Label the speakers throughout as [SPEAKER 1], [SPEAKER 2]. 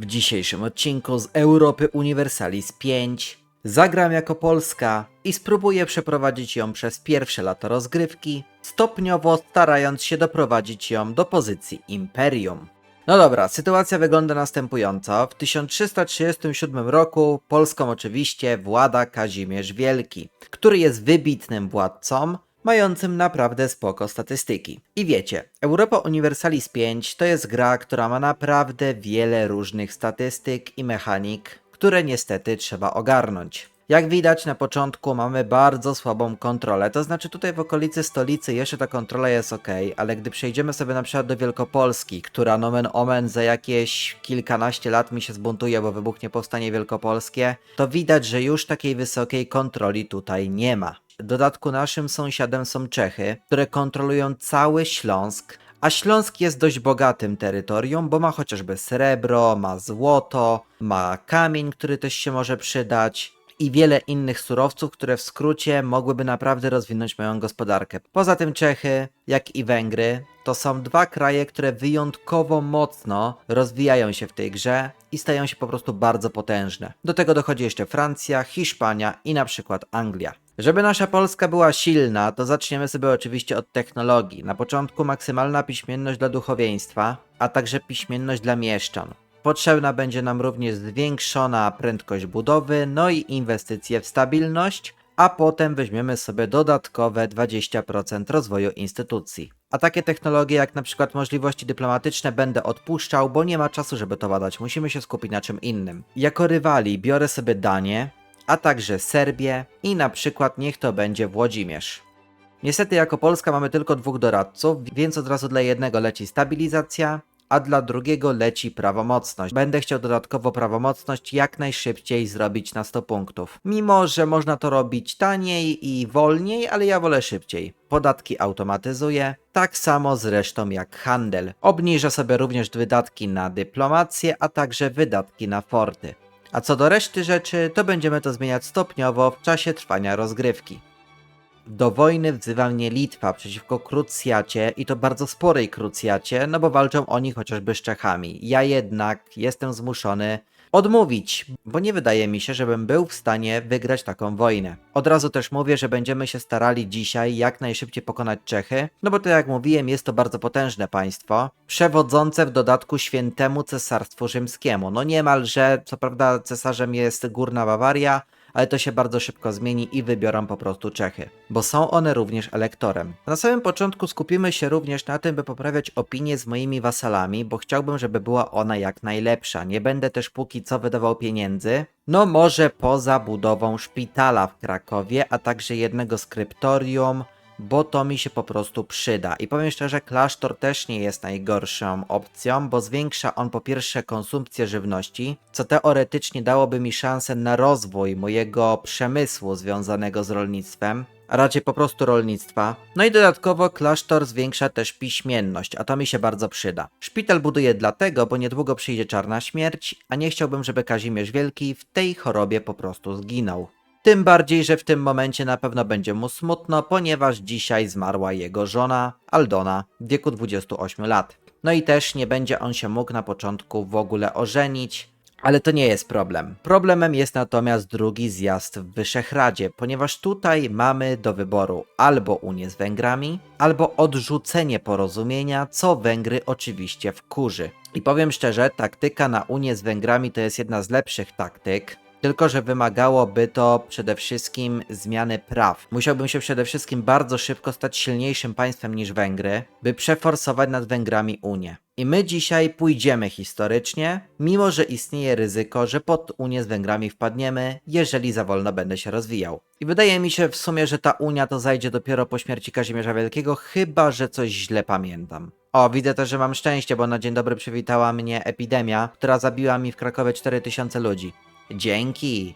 [SPEAKER 1] W dzisiejszym odcinku z Europy Universalis 5 zagram jako Polska i spróbuję przeprowadzić ją przez pierwsze lato rozgrywki, stopniowo starając się doprowadzić ją do pozycji Imperium. No dobra, sytuacja wygląda następująco. W 1337 roku Polską oczywiście włada Kazimierz Wielki, który jest wybitnym władcą, mającym naprawdę spoko statystyki. I wiecie, Europa Universalis 5 to jest gra, która ma naprawdę wiele różnych statystyk i mechanik, które niestety trzeba ogarnąć. Jak widać na początku mamy bardzo słabą kontrolę, to znaczy tutaj w okolicy stolicy jeszcze ta kontrola jest ok, ale gdy przejdziemy sobie na przykład do Wielkopolski, która nomen omen za jakieś kilkanaście lat mi się zbuntuje, bo wybuchnie powstanie wielkopolskie, to widać, że już takiej wysokiej kontroli tutaj nie ma. W dodatku naszym sąsiadem są Czechy, które kontrolują cały Śląsk, a Śląsk jest dość bogatym terytorium, bo ma chociażby srebro, ma złoto, ma kamień, który też się może przydać i wiele innych surowców, które w skrócie mogłyby naprawdę rozwinąć moją gospodarkę. Poza tym Czechy, jak i Węgry, to są dwa kraje, które wyjątkowo mocno rozwijają się w tej grze i stają się po prostu bardzo potężne. Do tego dochodzi jeszcze Francja, Hiszpania i na przykład Anglia. Żeby nasza Polska była silna, to zaczniemy sobie oczywiście od technologii. Na początku maksymalna piśmienność dla duchowieństwa, a także piśmienność dla mieszczan. Potrzebna będzie nam również zwiększona prędkość budowy, no i inwestycje w stabilność, a potem weźmiemy sobie dodatkowe 20% rozwoju instytucji. A takie technologie jak na przykład możliwości dyplomatyczne będę odpuszczał, bo nie ma czasu, żeby to badać. Musimy się skupić na czym innym. Jako rywali biorę sobie Danię, a także Serbię i na przykład niech to będzie Włodzimierz. Niestety jako Polska mamy tylko dwóch doradców, więc od razu dla jednego leci stabilizacja, a dla drugiego leci prawomocność. Będę chciał dodatkowo prawomocność jak najszybciej zrobić na 100 punktów. Mimo, że można to robić taniej i wolniej, ale ja wolę szybciej. Podatki automatyzuję, tak samo zresztą jak handel. Obniżę sobie również wydatki na dyplomację, a także wydatki na forty. A co do reszty rzeczy, to będziemy to zmieniać stopniowo w czasie trwania rozgrywki. Do wojny wzywa mnie Litwa przeciwko krucjacie i to bardzo sporej krucjacie, no bo walczą oni chociażby z Czechami. Ja jednak jestem zmuszony odmówić, bo nie wydaje mi się, żebym był w stanie wygrać taką wojnę. Od razu też mówię, że będziemy się starali dzisiaj jak najszybciej pokonać Czechy, no bo to jak mówiłem, jest to bardzo potężne państwo, przewodzące w dodatku świętemu cesarstwu rzymskiemu. No niemalże, co prawda cesarzem jest Górna Bawaria, ale to się bardzo szybko zmieni i wybiorą po prostu Czechy, bo są one również elektorem. Na samym początku skupimy się również na tym, by poprawiać opinię z moimi wasalami, bo chciałbym, żeby była ona jak najlepsza. Nie będę też póki co wydawał pieniędzy. No może poza budową szpitala w Krakowie, a także jednego skryptorium, bo to mi się po prostu przyda. I powiem szczerze, klasztor też nie jest najgorszą opcją, bo zwiększa on po pierwsze konsumpcję żywności, co teoretycznie dałoby mi szansę na rozwój mojego przemysłu związanego z rolnictwem, a raczej po prostu rolnictwa. No i dodatkowo klasztor zwiększa też piśmienność, a to mi się bardzo przyda. Szpital buduję dlatego, bo niedługo przyjdzie czarna śmierć, a nie chciałbym, żeby Kazimierz Wielki w tej chorobie po prostu zginął. Tym bardziej, że w tym momencie na pewno będzie mu smutno, ponieważ dzisiaj zmarła jego żona, Aldona, w wieku 28 lat. No i też nie będzie on się mógł na początku w ogóle ożenić, ale to nie jest problem. Problemem jest natomiast drugi zjazd w Wyszehradzie, ponieważ tutaj mamy do wyboru albo Unię z Węgrami, albo odrzucenie porozumienia, co Węgry oczywiście wkurzy. I powiem szczerze, taktyka na Unię z Węgrami to jest jedna z lepszych taktyk, tylko, że wymagałoby to przede wszystkim zmiany praw. Musiałbym się przede wszystkim bardzo szybko stać silniejszym państwem niż Węgry, by przeforsować nad Węgrami Unię. I my dzisiaj pójdziemy historycznie, mimo że istnieje ryzyko, że pod Unię z Węgrami wpadniemy, jeżeli za wolno będę się rozwijał. I wydaje mi się w sumie, że ta Unia to zajdzie dopiero po śmierci Kazimierza Wielkiego, chyba że coś źle pamiętam. O, widzę też, że mam szczęście, bo na dzień dobry przywitała mnie epidemia, która zabiła mi w Krakowie 4000 ludzi. Dzięki.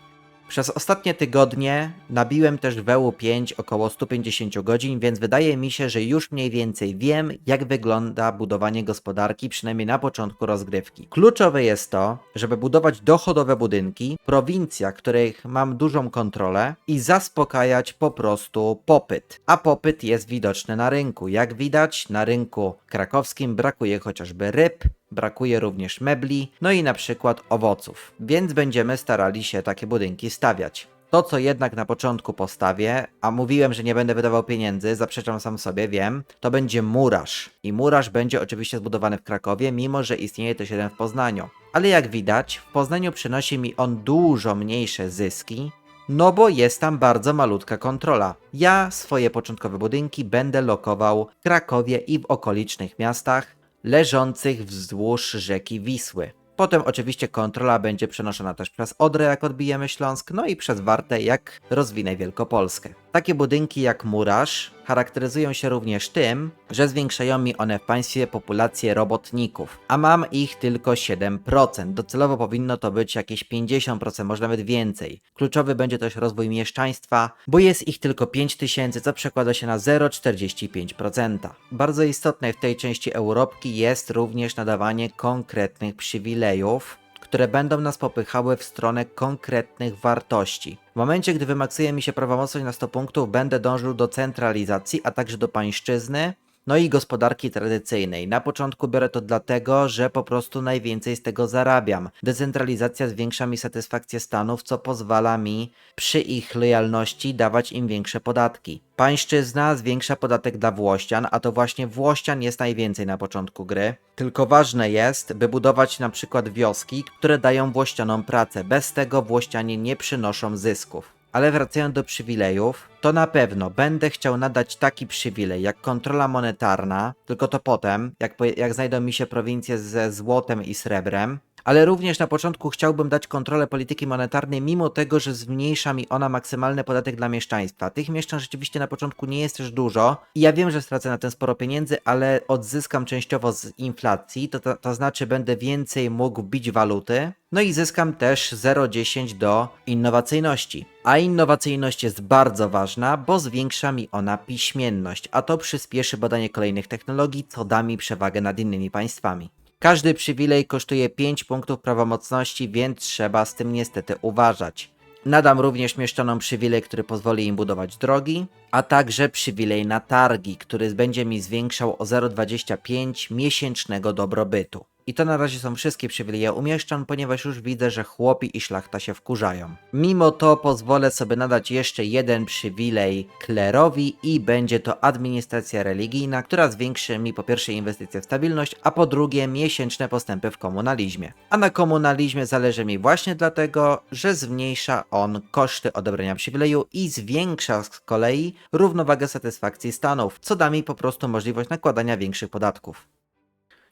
[SPEAKER 1] Przez ostatnie tygodnie nabiłem też w EU5 około 150 godzin, więc wydaje mi się, że już mniej więcej wiem, jak wygląda budowanie gospodarki, przynajmniej na początku rozgrywki. Kluczowe jest to, żeby budować dochodowe budynki, prowincja, których mam dużą kontrolę i zaspokajać po prostu popyt. A popyt jest widoczny na rynku. Jak widać, na rynku krakowskim brakuje chociażby ryb, brakuje również mebli, no i na przykład owoców, więc będziemy starali się takie budynki stawiać. To, co jednak na początku postawię, a mówiłem, że nie będę wydawał pieniędzy, zaprzeczam sam sobie, wiem, to będzie murarz. I murarz będzie oczywiście zbudowany w Krakowie, mimo że istnieje też jeden w Poznaniu. Ale jak widać, w Poznaniu przynosi mi on dużo mniejsze zyski, no bo jest tam bardzo malutka kontrola. Ja swoje początkowe budynki będę lokował w Krakowie i w okolicznych miastach leżących wzdłuż rzeki Wisły. Potem oczywiście kontrola będzie przenoszona też przez Odrę, jak odbijemy Śląsk, no i przez Wartę, jak rozwinę Wielkopolskę. Takie budynki jak Murarz charakteryzują się również tym, że zwiększają mi one w państwie populację robotników, a mam ich tylko 7%. Docelowo powinno to być jakieś 50%, może nawet więcej. Kluczowy będzie też rozwój mieszczaństwa, bo jest ich tylko 5000, co przekłada się na 0,45%. Bardzo istotne w tej części Europki jest również nadawanie konkretnych przywilejów, które będą nas popychały w stronę konkretnych wartości. W momencie, gdy wymaksuje mi się prawomocność na 100 punktów, będę dążył do centralizacji, a także do pańszczyzny, no i gospodarki tradycyjnej. Na początku biorę to dlatego, że po prostu najwięcej z tego zarabiam. Decentralizacja zwiększa mi satysfakcję stanów, co pozwala mi przy ich lojalności dawać im większe podatki. Pańszczyzna zwiększa podatek dla Włościan, a to właśnie Włościan jest najwięcej na początku gry. Tylko ważne jest, by budować na przykład wioski, które dają Włościanom pracę. Bez tego Włościanie nie przynoszą zysków. Ale wracając do przywilejów, to na pewno będę chciał nadać taki przywilej jak kontrola monetarna, tylko to potem, jak, jak znajdą mi się prowincje ze złotem i srebrem. Ale również na początku chciałbym dać kontrolę polityki monetarnej, mimo tego, że zmniejsza mi ona maksymalny podatek dla mieszczaństwa. Tych mieszczan rzeczywiście na początku nie jest też dużo i ja wiem, że stracę na tym sporo pieniędzy, ale odzyskam częściowo z inflacji, to, to, to znaczy będę więcej mógł bić waluty, no i zyskam też 0,10 do innowacyjności. A innowacyjność jest bardzo ważna, bo zwiększa mi ona piśmienność, a to przyspieszy badanie kolejnych technologii, co da mi przewagę nad innymi państwami. Każdy przywilej kosztuje 5 punktów prawomocności, więc trzeba z tym niestety uważać. Nadam również mieszczanom przywilej, który pozwoli im budować drogi, a także przywilej na targi, który będzie mi zwiększał o 0,25 miesięcznego dobrobytu. I to na razie są wszystkie przywileje umieszczam, ponieważ już widzę, że chłopi i szlachta się wkurzają. Mimo to pozwolę sobie nadać jeszcze jeden przywilej klerowi i będzie to administracja religijna, która zwiększy mi po pierwsze inwestycje w stabilność, a po drugie miesięczne postępy w komunalizmie. A na komunalizmie zależy mi właśnie dlatego, że zmniejsza on koszty odebrania przywileju i zwiększa z kolei równowagę satysfakcji stanów, co da mi po prostu możliwość nakładania większych podatków.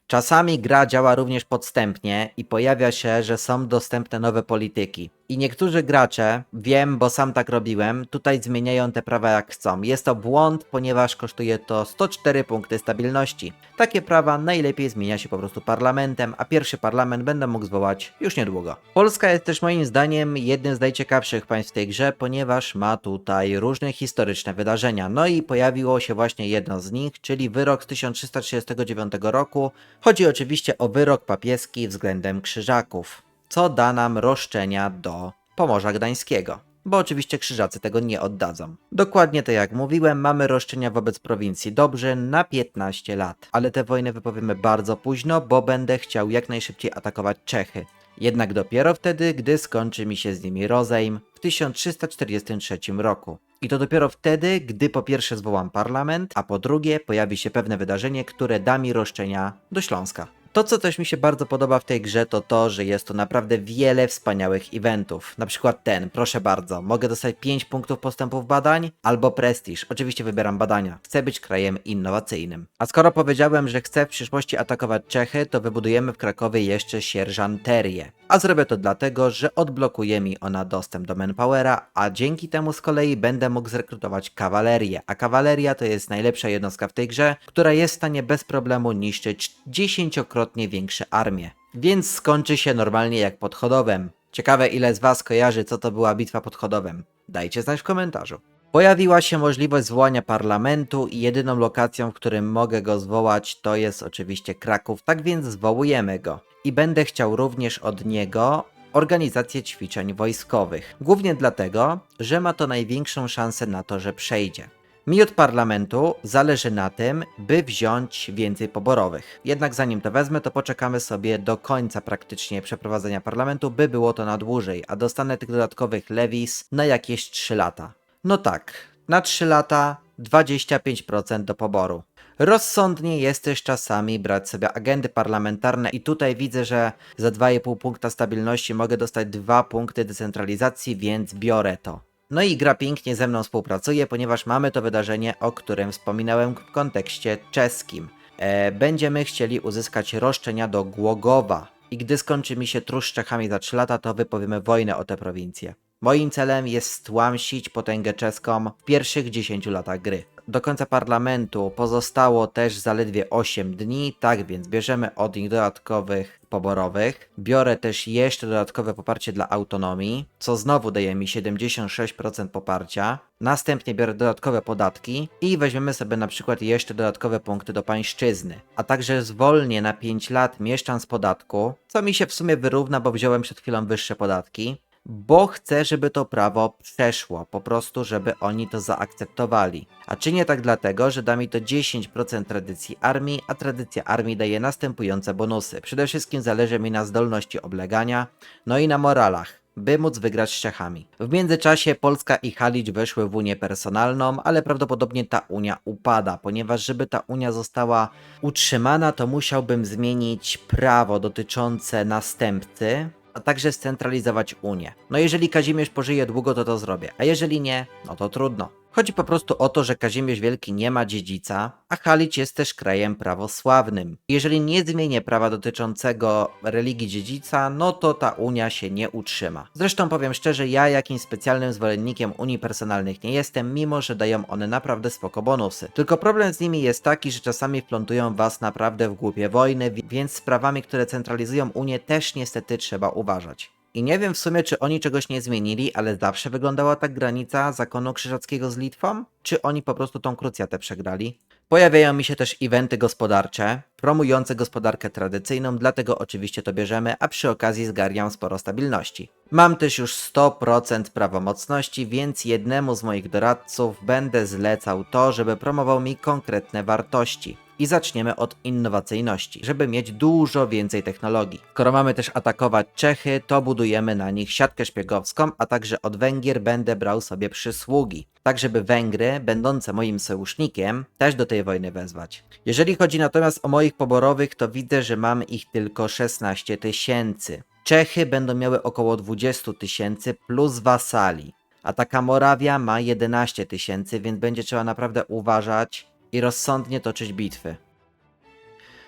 [SPEAKER 1] Czasami gra działa również podstępnie i pojawia się, że są dostępne nowe polityki. I niektórzy gracze, wiem, bo sam tak robiłem, tutaj zmieniają te prawa jak chcą. Jest to błąd, ponieważ kosztuje to 104 punkty stabilności. Takie prawa najlepiej zmienia się po prostu parlamentem, a pierwszy parlament będę mógł zwołać już niedługo. Polska jest też moim zdaniem jednym z najciekawszych państw w tej grze, ponieważ ma tutaj różne historyczne wydarzenia. No i pojawiło się właśnie jedno z nich, czyli wyrok z 1339 roku. Chodzi oczywiście o wyrok papieski względem krzyżaków co da nam roszczenia do Pomorza Gdańskiego. Bo oczywiście krzyżacy tego nie oddadzą. Dokładnie tak jak mówiłem, mamy roszczenia wobec prowincji Dobrzyn na 15 lat. Ale te wojny wypowiemy bardzo późno, bo będę chciał jak najszybciej atakować Czechy. Jednak dopiero wtedy, gdy skończy mi się z nimi rozejm w 1343 roku. I to dopiero wtedy, gdy po pierwsze zwołam parlament, a po drugie pojawi się pewne wydarzenie, które da mi roszczenia do Śląska. To, co też mi się bardzo podoba w tej grze, to to, że jest tu naprawdę wiele wspaniałych eventów. Na przykład ten, proszę bardzo, mogę dostać 5 punktów postępów badań albo prestiż. Oczywiście wybieram badania. Chcę być krajem innowacyjnym. A skoro powiedziałem, że chcę w przyszłości atakować Czechy, to wybudujemy w Krakowie jeszcze sierżanterię. A zrobię to dlatego, że odblokuje mi ona dostęp do manpowera, a dzięki temu z kolei będę mógł zrekrutować kawalerię. A kawaleria to jest najlepsza jednostka w tej grze, która jest w stanie bez problemu niszczyć dziesięciokrotnie większe armie. Więc skończy się normalnie jak pod Chodowem. Ciekawe ile z Was kojarzy co to była bitwa pod Chodowem. Dajcie znać w komentarzu. Pojawiła się możliwość zwołania parlamentu i jedyną lokacją, w którym mogę go zwołać to jest oczywiście Kraków, tak więc zwołujemy go. I będę chciał również od niego organizację ćwiczeń wojskowych. Głównie dlatego, że ma to największą szansę na to, że przejdzie. Mi od parlamentu zależy na tym, by wziąć więcej poborowych. Jednak zanim to wezmę, to poczekamy sobie do końca praktycznie przeprowadzenia parlamentu, by było to na dłużej, a dostanę tych dodatkowych levis na jakieś 3 lata. No tak, na 3 lata 25% do poboru. Rozsądnie jest też czasami brać sobie agendy parlamentarne i tutaj widzę, że za 2,5 punkta stabilności mogę dostać 2 punkty decentralizacji, więc biorę to. No i gra pięknie ze mną współpracuje, ponieważ mamy to wydarzenie, o którym wspominałem w kontekście czeskim. E, będziemy chcieli uzyskać roszczenia do Głogowa i gdy skończy mi się trusz z Czechami za 3 lata, to wypowiemy wojnę o tę prowincję. Moim celem jest stłamsić potęgę czeską w pierwszych 10 latach gry. Do końca parlamentu pozostało też zaledwie 8 dni, tak więc bierzemy od nich dodatkowych poborowych. Biorę też jeszcze dodatkowe poparcie dla autonomii, co znowu daje mi 76% poparcia. Następnie biorę dodatkowe podatki i weźmiemy sobie na przykład jeszcze dodatkowe punkty do pańszczyzny. A także zwolnię na 5 lat mieszczan z podatku, co mi się w sumie wyrówna, bo wziąłem przed chwilą wyższe podatki bo chcę, żeby to prawo przeszło, po prostu, żeby oni to zaakceptowali. A czynię tak dlatego, że da mi to 10% tradycji armii, a tradycja armii daje następujące bonusy. Przede wszystkim zależy mi na zdolności oblegania, no i na moralach by móc wygrać z Czechami. W międzyczasie Polska i Halicz weszły w Unię personalną, ale prawdopodobnie ta Unia upada, ponieważ żeby ta Unia została utrzymana, to musiałbym zmienić prawo dotyczące następcy, a także scentralizować Unię. No jeżeli Kazimierz pożyje długo, to to zrobię, a jeżeli nie, no to trudno. Chodzi po prostu o to, że Kazimierz Wielki nie ma dziedzica, a Halicz jest też krajem prawosławnym. Jeżeli nie zmienię prawa dotyczącego religii dziedzica, no to ta Unia się nie utrzyma. Zresztą powiem szczerze, ja jakimś specjalnym zwolennikiem Unii personalnych nie jestem, mimo że dają one naprawdę spoko bonusy. Tylko problem z nimi jest taki, że czasami wplątują was naprawdę w głupie wojny, wi- więc sprawami, które centralizują Unię też niestety trzeba uważać. I nie wiem w sumie, czy oni czegoś nie zmienili, ale zawsze wyglądała tak granica zakonu krzyżackiego z Litwą? Czy oni po prostu tą krucjatę przegrali? Pojawiają mi się też eventy gospodarcze, promujące gospodarkę tradycyjną, dlatego oczywiście to bierzemy, a przy okazji zgarniam sporo stabilności. Mam też już 100% prawomocności, więc jednemu z moich doradców będę zlecał to, żeby promował mi konkretne wartości. I zaczniemy od innowacyjności, żeby mieć dużo więcej technologii. Skoro mamy też atakować Czechy, to budujemy na nich siatkę szpiegowską, a także od Węgier będę brał sobie przysługi, tak żeby Węgry, będące moim sojusznikiem, też do tej wojny wezwać. Jeżeli chodzi natomiast o moich poborowych, to widzę, że mam ich tylko 16 tysięcy. Czechy będą miały około 20 tysięcy plus wasali, a taka Morawia ma 11 tysięcy, więc będzie trzeba naprawdę uważać i rozsądnie toczyć bitwy.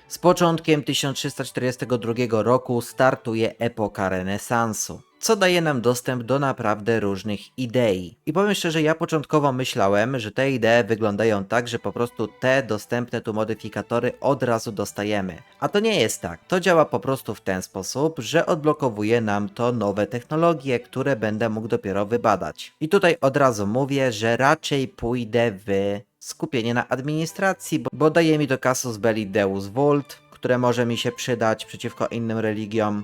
[SPEAKER 1] Z początkiem 1342 roku startuje epoka renesansu, co daje nam dostęp do naprawdę różnych idei. I powiem szczerze, ja początkowo myślałem, że te idee wyglądają tak, że po prostu te dostępne tu modyfikatory od razu dostajemy. A to nie jest tak. To działa po prostu w ten sposób, że odblokowuje nam to nowe technologie, które będę mógł dopiero wybadać. I tutaj od razu mówię, że raczej pójdę w skupienie na administracji, bo, bo daje mi do Casus Belli Deus Vult, które może mi się przydać przeciwko innym religiom,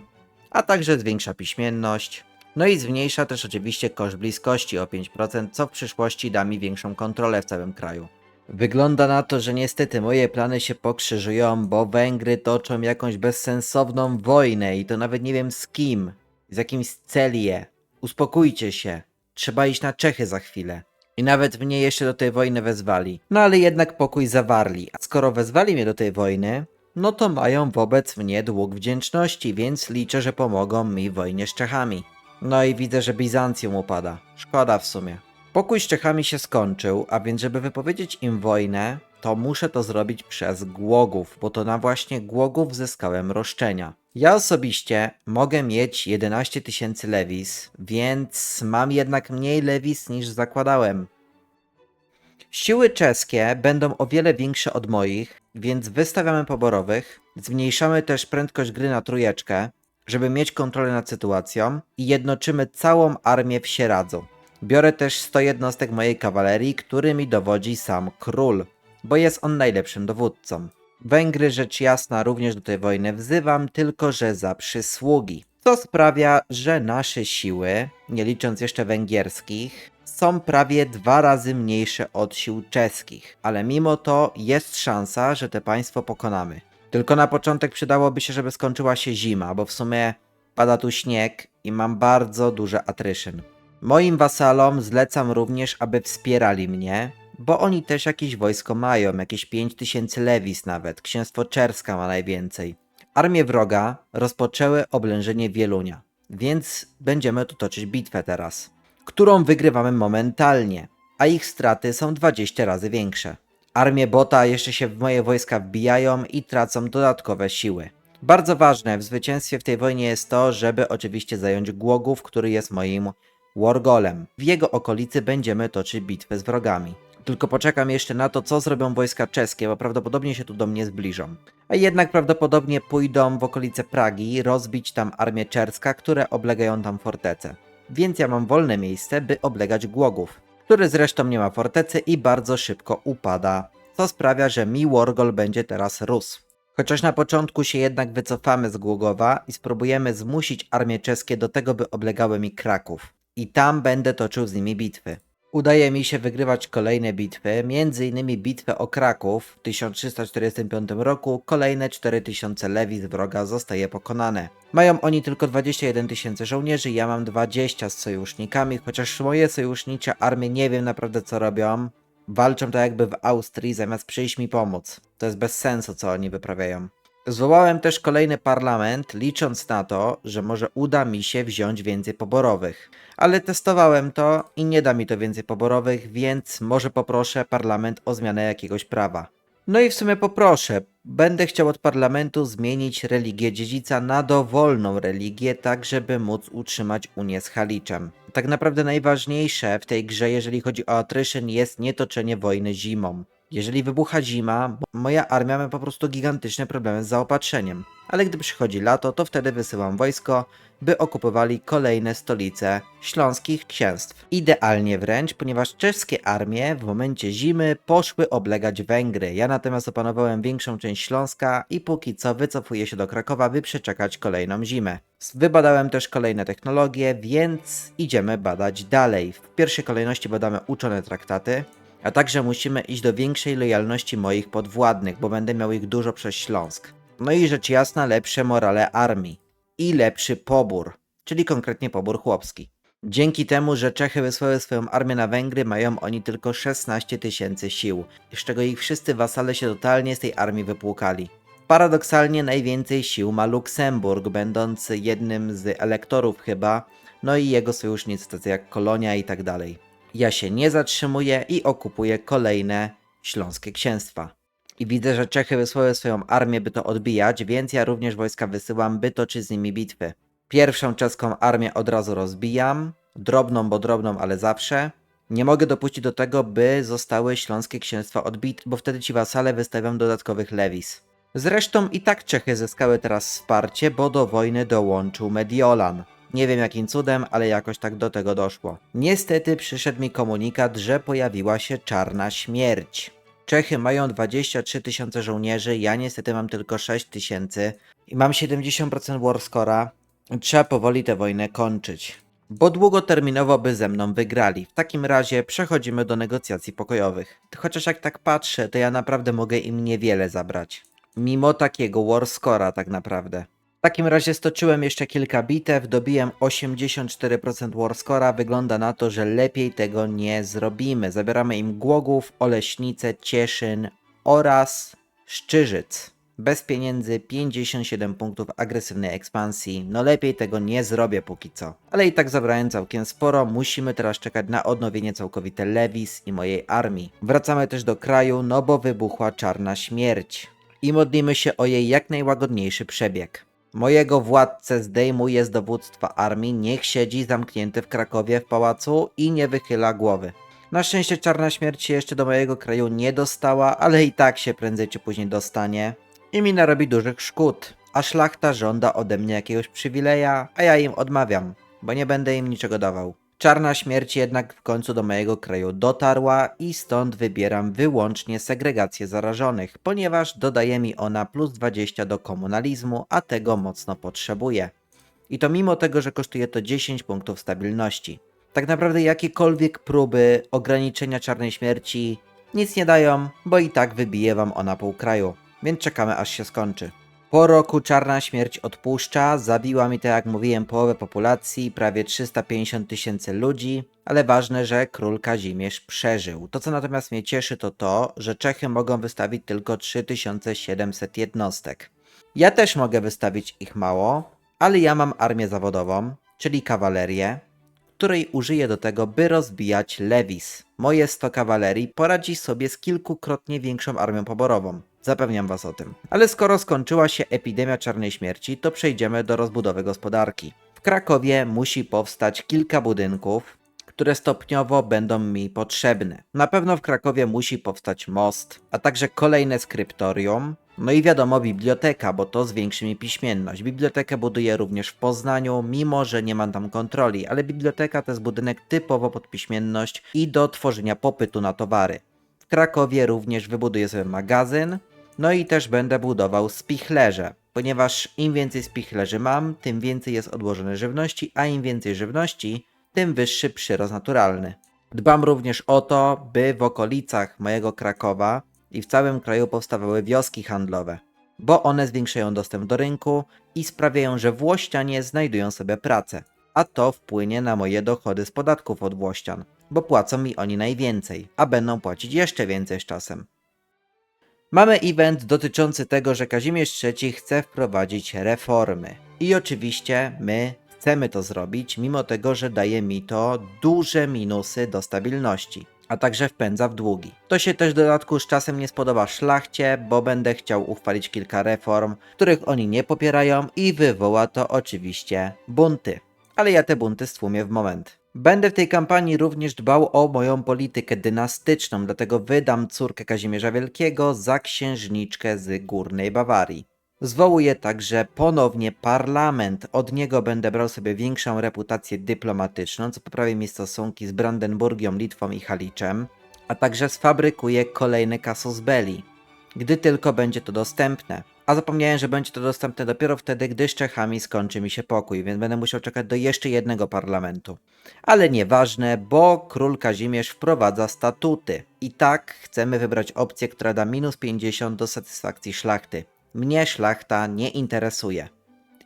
[SPEAKER 1] a także zwiększa piśmienność. No i zmniejsza też oczywiście koszt bliskości o 5%, co w przyszłości da mi większą kontrolę w całym kraju. Wygląda na to, że niestety moje plany się pokrzyżują, bo Węgry toczą jakąś bezsensowną wojnę i to nawet nie wiem z kim, z jakimś celie. Uspokójcie się, trzeba iść na Czechy za chwilę. I nawet mnie jeszcze do tej wojny wezwali. No ale jednak pokój zawarli. A skoro wezwali mnie do tej wojny, no to mają wobec mnie dług wdzięczności, więc liczę, że pomogą mi w wojnie z Czechami. No i widzę, że Bizancjum upada. Szkoda w sumie. Pokój z Czechami się skończył, a więc żeby wypowiedzieć im wojnę, to muszę to zrobić przez Głogów, bo to na właśnie Głogów zyskałem roszczenia. Ja osobiście mogę mieć 11 tysięcy lewis, więc mam jednak mniej lewis niż zakładałem. Siły czeskie będą o wiele większe od moich, więc wystawiamy poborowych, zmniejszamy też prędkość gry na trójeczkę, żeby mieć kontrolę nad sytuacją i jednoczymy całą armię w Sieradzu. Biorę też 100 jednostek mojej kawalerii, którymi dowodzi sam król, bo jest on najlepszym dowódcą. Węgry rzecz jasna również do tej wojny wzywam, tylko że za przysługi. co sprawia, że nasze siły, nie licząc jeszcze węgierskich, są prawie dwa razy mniejsze od sił czeskich, ale mimo to jest szansa, że te państwo pokonamy. Tylko na początek przydałoby się, żeby skończyła się zima, bo w sumie pada tu śnieg i mam bardzo duże atryszyn. Moim wasalom zlecam również, aby wspierali mnie, bo oni też jakieś wojsko mają, jakieś 5000 lewis nawet, księstwo czerska ma najwięcej. Armie wroga rozpoczęły oblężenie Wielunia, więc będziemy tu toczyć bitwę teraz, którą wygrywamy momentalnie, a ich straty są 20 razy większe. Armie bota jeszcze się w moje wojska wbijają i tracą dodatkowe siły. Bardzo ważne w zwycięstwie w tej wojnie jest to, żeby oczywiście zająć Głogów, który jest moim Wargolem. W jego okolicy będziemy toczyć bitwy z wrogami. Tylko poczekam jeszcze na to, co zrobią wojska czeskie, bo prawdopodobnie się tu do mnie zbliżą. A jednak prawdopodobnie pójdą w okolice Pragi rozbić tam armię czerska, które oblegają tam fortecę. Więc ja mam wolne miejsce, by oblegać Głogów, który zresztą nie ma fortecy i bardzo szybko upada, co sprawia, że mi Wargol będzie teraz rósł. Chociaż na początku się jednak wycofamy z Głogowa i spróbujemy zmusić armie czeskie do tego, by oblegały mi Kraków. I tam będę toczył z nimi bitwy. Udaje mi się wygrywać kolejne bitwy, innymi bitwę o Kraków w 1345 roku, kolejne 4000 lewi z wroga zostaje pokonane. Mają oni tylko 21 tysięcy żołnierzy, ja mam 20 z sojusznikami, chociaż moje sojusznicze armie nie wiem naprawdę co robią. Walczą tak jakby w Austrii zamiast przyjść mi pomóc. To jest bez sensu co oni wyprawiają. Zwołałem też kolejny parlament, licząc na to, że może uda mi się wziąć więcej poborowych. Ale testowałem to i nie da mi to więcej poborowych, więc może poproszę parlament o zmianę jakiegoś prawa. No i w sumie poproszę. Będę chciał od parlamentu zmienić religię dziedzica na dowolną religię, tak żeby móc utrzymać Unię z Haliczem. Tak naprawdę najważniejsze w tej grze, jeżeli chodzi o attrition, jest nietoczenie wojny zimą. Jeżeli wybucha zima, moja armia ma po prostu gigantyczne problemy z zaopatrzeniem. Ale gdy przychodzi lato, to wtedy wysyłam wojsko, by okupowali kolejne stolice śląskich księstw. Idealnie wręcz, ponieważ czeskie armie w momencie zimy poszły oblegać Węgry. Ja natomiast opanowałem większą część Śląska i póki co wycofuję się do Krakowa, by przeczekać kolejną zimę. Wybadałem też kolejne technologie, więc idziemy badać dalej. W pierwszej kolejności badamy uczone traktaty, a także musimy iść do większej lojalności moich podwładnych, bo będę miał ich dużo przez Śląsk. No i rzecz jasna lepsze morale armii i lepszy pobór, czyli konkretnie pobór chłopski. Dzięki temu, że Czechy wysłały swoją armię na Węgry, mają oni tylko 16 tysięcy sił, z czego ich wszyscy wasale się totalnie z tej armii wypłukali. Paradoksalnie najwięcej sił ma Luksemburg, będąc jednym z elektorów chyba, no i jego sojusznicy tacy jak Kolonia i tak dalej. Ja się nie zatrzymuję i okupuję kolejne śląskie księstwa. I widzę, że Czechy wysłały swoją armię, by to odbijać, więc ja również wojska wysyłam, by toczyć z nimi bitwy. Pierwszą czeską armię od razu rozbijam, drobną, bo drobną, ale zawsze. Nie mogę dopuścić do tego, by zostały śląskie księstwa odbite, bo wtedy ci wasale wystawią dodatkowych lewis. Zresztą i tak Czechy zyskały teraz wsparcie, bo do wojny dołączył Mediolan. Nie wiem jakim cudem, ale jakoś tak do tego doszło. Niestety przyszedł mi komunikat, że pojawiła się czarna śmierć. Czechy mają 23 tysiące żołnierzy, ja niestety mam tylko 6 tysięcy i mam 70% warscora. Trzeba powoli tę wojnę kończyć. Bo długoterminowo by ze mną wygrali. W takim razie przechodzimy do negocjacji pokojowych. Chociaż jak tak patrzę, to ja naprawdę mogę im niewiele zabrać. Mimo takiego warscora tak naprawdę. W takim razie stoczyłem jeszcze kilka bitew, dobiłem 84% warscora. Wygląda na to, że lepiej tego nie zrobimy. Zabieramy im Głogów, Oleśnicę, Cieszyn oraz Szczyżyc. Bez pieniędzy 57 punktów agresywnej ekspansji. No lepiej tego nie zrobię póki co. Ale i tak zabrałem całkiem sporo. Musimy teraz czekać na odnowienie całkowite Lewis i mojej armii. Wracamy też do kraju, no bo wybuchła czarna śmierć. I modlimy się o jej jak najłagodniejszy przebieg. Mojego władcę zdejmuje z dowództwa armii, niech siedzi zamknięty w Krakowie w pałacu i nie wychyla głowy. Na szczęście czarna śmierć się jeszcze do mojego kraju nie dostała, ale i tak się prędzej czy później dostanie. I mi narobi dużych szkód, a szlachta żąda ode mnie jakiegoś przywileja, a ja im odmawiam, bo nie będę im niczego dawał. Czarna śmierć jednak w końcu do mojego kraju dotarła i stąd wybieram wyłącznie segregację zarażonych, ponieważ dodaje mi ona plus 20 do komunalizmu, a tego mocno potrzebuję. I to mimo tego, że kosztuje to 10 punktów stabilności. Tak naprawdę jakiekolwiek próby ograniczenia czarnej śmierci nic nie dają, bo i tak wybije wam ona pół kraju. Więc czekamy aż się skończy. Po roku czarna śmierć odpuszcza, zabiła mi tak jak mówiłem połowę populacji, prawie 350 tysięcy ludzi, ale ważne, że król Kazimierz przeżył. To co natomiast mnie cieszy to to, że Czechy mogą wystawić tylko 3700 jednostek. Ja też mogę wystawić ich mało, ale ja mam armię zawodową, czyli kawalerię, której użyję do tego, by rozbijać Lewis. Moje 100 kawalerii poradzi sobie z kilkukrotnie większą armią poborową. Zapewniam was o tym. Ale skoro skończyła się epidemia czarnej śmierci, to przejdziemy do rozbudowy gospodarki. W Krakowie musi powstać kilka budynków, które stopniowo będą mi potrzebne. Na pewno w Krakowie musi powstać most, a także kolejne skryptorium, no i wiadomo biblioteka, bo to zwiększy mi piśmienność. Bibliotekę buduję również w Poznaniu, mimo że nie mam tam kontroli, ale biblioteka to jest budynek typowo pod piśmienność i do tworzenia popytu na towary. W Krakowie również wybuduję sobie magazyn, no i też będę budował spichlerze, ponieważ im więcej spichlerzy mam, tym więcej jest odłożone żywności, a im więcej żywności, tym wyższy przyrost naturalny. Dbam również o to, by w okolicach mojego Krakowa i w całym kraju powstawały wioski handlowe, bo one zwiększają dostęp do rynku i sprawiają, że Włościanie znajdują sobie pracę, a to wpłynie na moje dochody z podatków od Włościan, bo płacą mi oni najwięcej, a będą płacić jeszcze więcej z czasem. Mamy event dotyczący tego, że Kazimierz III chce wprowadzić reformy. I oczywiście my chcemy to zrobić, mimo tego, że daje mi to duże minusy do stabilności, a także wpędza w długi. To się też w dodatku z czasem nie spodoba szlachcie, bo będę chciał uchwalić kilka reform, których oni nie popierają i wywoła to oczywiście bunty. Ale ja te bunty stłumię w moment. Będę w tej kampanii również dbał o moją politykę dynastyczną, dlatego wydam córkę Kazimierza Wielkiego za księżniczkę z Górnej Bawarii. Zwołuję także ponownie parlament. Od niego będę brał sobie większą reputację dyplomatyczną, co poprawi mi stosunki z Brandenburgią, Litwą i Haliczem, a także sfabrykuję kolejny casus belli, gdy tylko będzie to dostępne. A zapomniałem, że będzie to dostępne dopiero wtedy, gdy z Czechami skończy mi się pokój, więc będę musiał czekać do jeszcze jednego parlamentu. Ale nieważne, bo król Kazimierz wprowadza statuty. I tak chcemy wybrać opcję, która da minus 50 do satysfakcji szlachty. Mnie szlachta nie interesuje.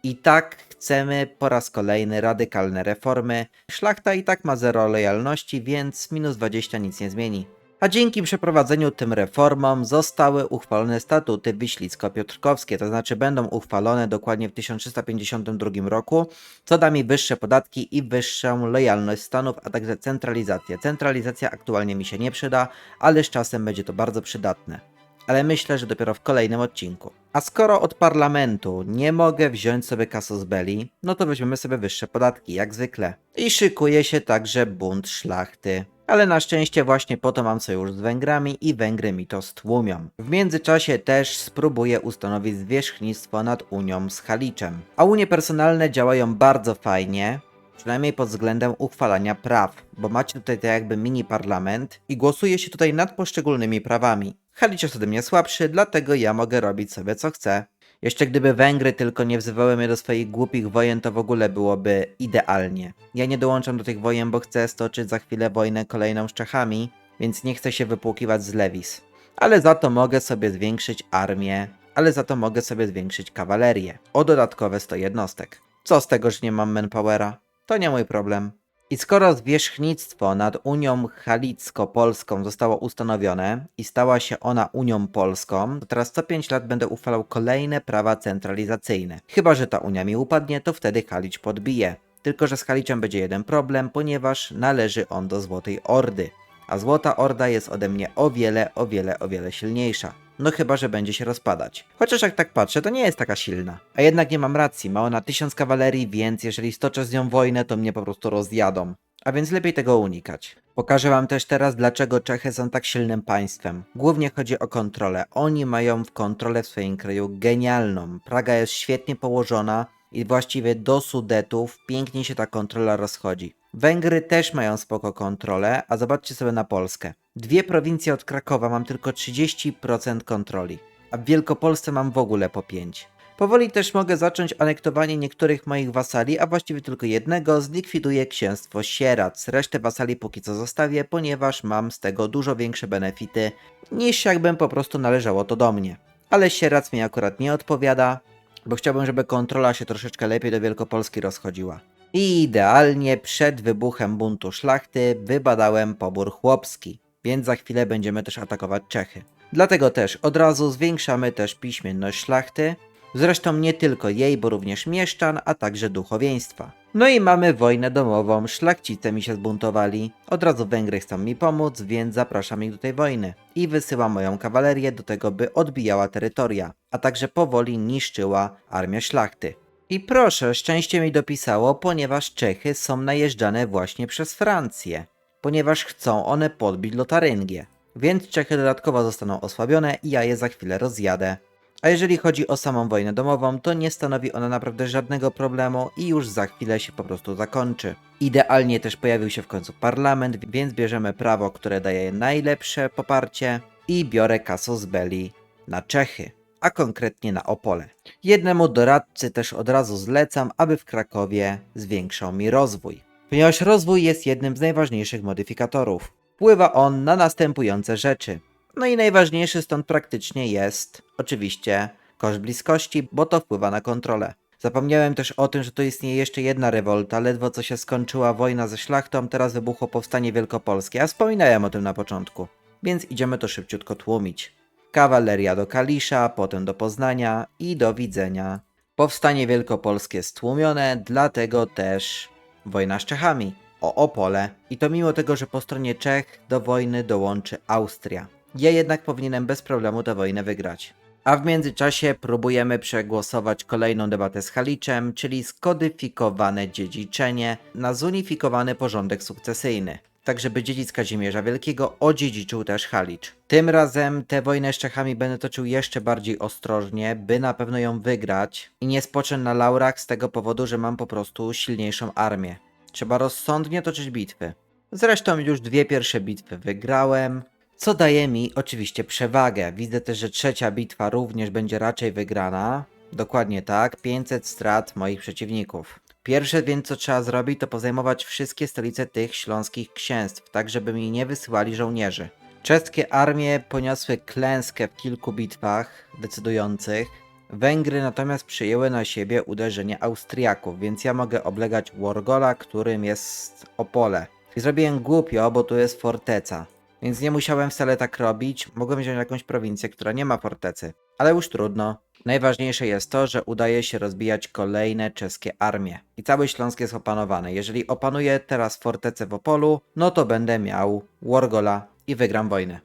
[SPEAKER 1] I tak chcemy po raz kolejny radykalne reformy. Szlachta i tak ma zero lojalności, więc minus 20 nic nie zmieni. A dzięki przeprowadzeniu tym reformom zostały uchwalone statuty Wiślicko-Piotrkowskie, to znaczy będą uchwalone dokładnie w 1352 roku, co da mi wyższe podatki i wyższą lojalność stanów, a także centralizację. Centralizacja aktualnie mi się nie przyda, ale z czasem będzie to bardzo przydatne. Ale myślę, że dopiero w kolejnym odcinku. A skoro od parlamentu nie mogę wziąć sobie casus belli, no to weźmiemy sobie wyższe podatki, jak zwykle. I szykuje się także bunt szlachty. Ale na szczęście właśnie po to mam sojusz z Węgrami i Węgry mi to stłumią. W międzyczasie też spróbuję ustanowić zwierzchnictwo nad Unią z Haliczem. A unie personalne działają bardzo fajnie, przynajmniej pod względem uchwalania praw, bo macie tutaj tak jakby mini parlament i głosuje się tutaj nad poszczególnymi prawami. Halicz jest ode mnie słabszy, dlatego ja mogę robić sobie co chcę. Jeszcze gdyby Węgry tylko nie wzywały mnie do swoich głupich wojen, to w ogóle byłoby idealnie. Ja nie dołączam do tych wojen, bo chcę stoczyć za chwilę wojnę kolejną z Czechami, więc nie chcę się wypłukiwać z Lewis. Ale za to mogę sobie zwiększyć armię, ale za to mogę sobie zwiększyć kawalerię o dodatkowe 100 jednostek. Co z tego, że nie mam manpowera? To nie mój problem. I skoro zwierzchnictwo nad Unią Halicko-Polską zostało ustanowione i stała się ona Unią Polską, to teraz co 5 lat będę uchwalał kolejne prawa centralizacyjne. Chyba, że ta Unia mi upadnie, to wtedy Halicz podbije. Tylko, że z Haliczem będzie jeden problem, ponieważ należy on do Złotej Ordy. A Złota Orda jest ode mnie o wiele, o wiele, o wiele silniejsza. No chyba, że będzie się rozpadać. Chociaż jak tak patrzę, to nie jest taka silna. A jednak nie mam racji, ma ona tysiąc kawalerii, więc jeżeli stoczę z nią wojnę, to mnie po prostu rozjadą. A więc lepiej tego unikać. Pokażę wam też teraz, dlaczego Czechy są tak silnym państwem. Głównie chodzi o kontrolę. Oni mają w kontrolę w swoim kraju genialną. Praga jest świetnie położona i właściwie do Sudetów pięknie się ta kontrola rozchodzi. Węgry też mają spoko kontrolę, a zobaczcie sobie na Polskę. Dwie prowincje od Krakowa mam tylko 30% kontroli, a w Wielkopolsce mam w ogóle po 5. Powoli też mogę zacząć anektowanie niektórych moich wasali, a właściwie tylko jednego, zlikwiduję księstwo Sierac. Resztę wasali póki co zostawię, ponieważ mam z tego dużo większe benefity, niż jakbym po prostu należało to do mnie. Ale Sierac mi akurat nie odpowiada, bo chciałbym, żeby kontrola się troszeczkę lepiej do Wielkopolski rozchodziła. I idealnie przed wybuchem buntu szlachty wybadałem pobór chłopski, więc za chwilę będziemy też atakować Czechy. Dlatego też od razu zwiększamy też piśmienność szlachty, zresztą nie tylko jej, bo również mieszczan, a także duchowieństwa. No i mamy wojnę domową, szlachcice mi się zbuntowali, od razu Węgry chcą mi pomóc, więc zapraszam ich do tej wojny i wysyłam moją kawalerię do tego, by odbijała terytoria, a także powoli niszczyła armię szlachty. I proszę, szczęście mi dopisało, ponieważ Czechy są najeżdżane właśnie przez Francję, ponieważ chcą one podbić Lotaryngię. Więc Czechy dodatkowo zostaną osłabione i ja je za chwilę rozjadę. A jeżeli chodzi o samą wojnę domową, to nie stanowi ona naprawdę żadnego problemu i już za chwilę się po prostu zakończy. Idealnie też pojawił się w końcu parlament, więc bierzemy prawo, które daje najlepsze poparcie i biorę casus belli na Czechy, a konkretnie na Opole. Jednemu doradcy też od razu zlecam, aby w Krakowie zwiększał mi rozwój. Ponieważ rozwój jest jednym z najważniejszych modyfikatorów. Wpływa on na następujące rzeczy. No i najważniejszy stąd praktycznie jest oczywiście koszt bliskości, bo to wpływa na kontrolę. Zapomniałem też o tym, że tu istnieje jeszcze jedna rewolta, ledwo co się skończyła wojna ze szlachtą, teraz wybuchło powstanie wielkopolskie, a wspominałem o tym na początku. Więc idziemy to szybciutko tłumić. Kawaleria do Kalisza, potem do Poznania i do widzenia. Powstanie wielkopolskie stłumione, dlatego też wojna z Czechami o Opole. I to mimo tego, że po stronie Czech do wojny dołączy Austria. Ja jednak powinienem bez problemu tę wojnę wygrać. A w międzyczasie próbujemy przegłosować kolejną debatę z Haliczem, czyli skodyfikowane dziedziczenie na zunifikowany porządek sukcesyjny. Tak, żeby dziedzic Kazimierza Wielkiego odziedziczył też Halicz. Tym razem tę wojnę z Czechami będę toczył jeszcze bardziej ostrożnie, by na pewno ją wygrać i nie spocznę na laurach z tego powodu, że mam po prostu silniejszą armię. Trzeba rozsądnie toczyć bitwy. Zresztą już dwie pierwsze bitwy wygrałem, co daje mi oczywiście przewagę. Widzę też, że trzecia bitwa również będzie raczej wygrana. Dokładnie tak, 500 strat moich przeciwników. Pierwsze więc co trzeba zrobić to pozajmować wszystkie stolice tych śląskich księstw, tak żeby mi nie wysyłali żołnierzy. Czeskie armie poniosły klęskę w kilku bitwach decydujących. Węgry natomiast przyjęły na siebie uderzenie Austriaków, więc ja mogę oblegać Wargola, którym jest Opole. I zrobiłem głupio, bo tu jest forteca. Więc nie musiałem wcale tak robić, mogłem wziąć jakąś prowincję, która nie ma fortecy. Ale już trudno. Najważniejsze jest to, że udaje się rozbijać kolejne czeskie armie. I cały Śląsk jest opanowany. Jeżeli opanuję teraz fortecę w Opolu, no to będę miał Wargola i wygram wojnę.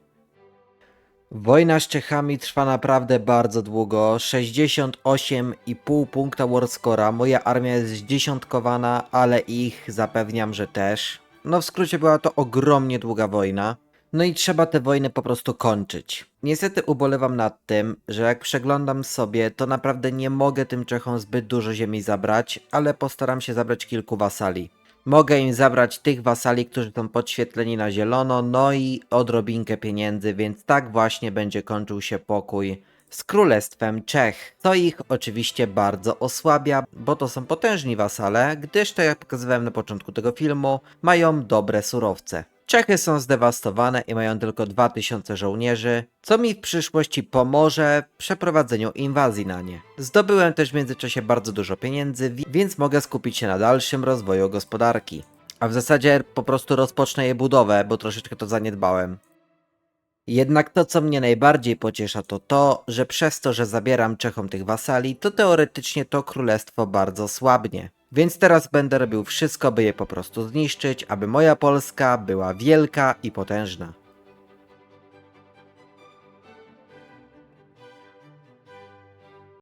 [SPEAKER 1] Wojna z Czechami trwa naprawdę bardzo długo. 68,5 punkta Warscora. Moja armia jest zdziesiątkowana, ale ich zapewniam, że też. No w skrócie była to ogromnie długa wojna. No i trzeba tę wojnę po prostu kończyć. Niestety ubolewam nad tym, że jak przeglądam sobie, to naprawdę nie mogę tym Czechom zbyt dużo ziemi zabrać, ale postaram się zabrać kilku wasali. Mogę im zabrać tych wasali, którzy są podświetleni na zielono, no i odrobinkę pieniędzy, więc tak właśnie będzie kończył się pokój z Królestwem Czech, co ich oczywiście bardzo osłabia, bo to są potężni wasale, gdyż to jak pokazywałem na początku tego filmu, mają dobre surowce. Czechy są zdewastowane i mają tylko 2000 żołnierzy, co mi w przyszłości pomoże w przeprowadzeniu inwazji na nie. Zdobyłem też w międzyczasie bardzo dużo pieniędzy, wi- więc mogę skupić się na dalszym rozwoju gospodarki. A w zasadzie po prostu rozpocznę jej budowę, bo troszeczkę to zaniedbałem. Jednak to, co mnie najbardziej pociesza, to to, że przez to, że zabieram Czechom tych wasali, to teoretycznie to królestwo bardzo słabnie. Więc teraz będę robił wszystko, by je po prostu zniszczyć, aby moja Polska była wielka i potężna.